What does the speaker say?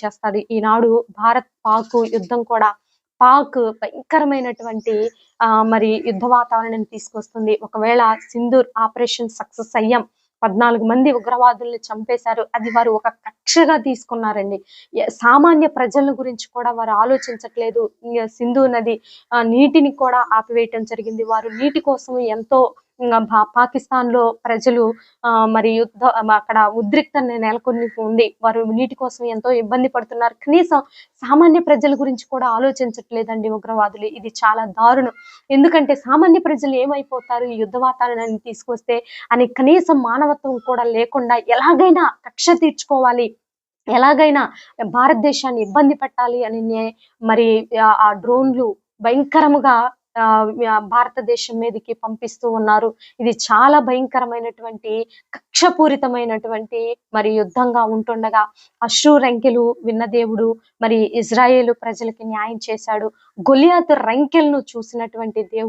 చేస్తాడు. ఈనాడు భారత్ పాక్ యుద్ధం కూడా పాక్ భయంకరమైనటువంటి ఆ మరి యుద్ధ వాతావరణం తీసుకొస్తుంది. ఒకవేళ సింధూర్ ఆపరేషన్ సక్సెస్ అయ్యాం పద్నాలుగు మంది ఉగ్రవాదుల్ని చంపేశారు అది వారు ఒక కక్షగా తీసుకున్నారండి. సామాన్య ప్రజల గురించి కూడా వారు ఆలోచించట్లేదు. సింధు నది నీటిని కూడా ఆపివేయటం జరిగింది. వారు నీటి కోసం ఎంతో పాకిస్తాన్లో పాకిస్తాన్లో ప్రజలు మరి యుద్ధ అక్కడ ఉద్రిక్త నెలకొని ఉంది వారు నీటి కోసం ఎంతో ఇబ్బంది పడుతున్నారు. కనీసం సామాన్య ప్రజల గురించి కూడా ఆలోచించట్లేదండి ఉగ్రవాదులు. ఇది చాలా దారుణం. ఎందుకంటే సామాన్య ప్రజలు ఏమైపోతారు? ఈ యుద్ధ వాతావరణాన్ని తీసుకొస్తే అని కనీసం మానవత్వం కూడా లేకుండా ఎలాగైనా కక్ష తీర్చుకోవాలి. ఎలాగైనా భారతదేశాన్ని ఇబ్బంది పెట్టాలి అని నే- మరి ఆ- డ్రోన్లు భయంకరముగా భారతదేశం మీదకి పంపిస్తూ ఉన్నారు. ఇది చాలా భయంకరమైనటువంటి కక్షపూరితమైనటువంటి మరి యుద్ధంగా ఉంటుండగా అశ్రు రంకెలు విన్న దేవుడు మరి ఇజ్రాయేలు ప్రజలకి న్యాయం చేశాడు. గొలియాతు రంకెలను చూసినటువంటి దేవుడు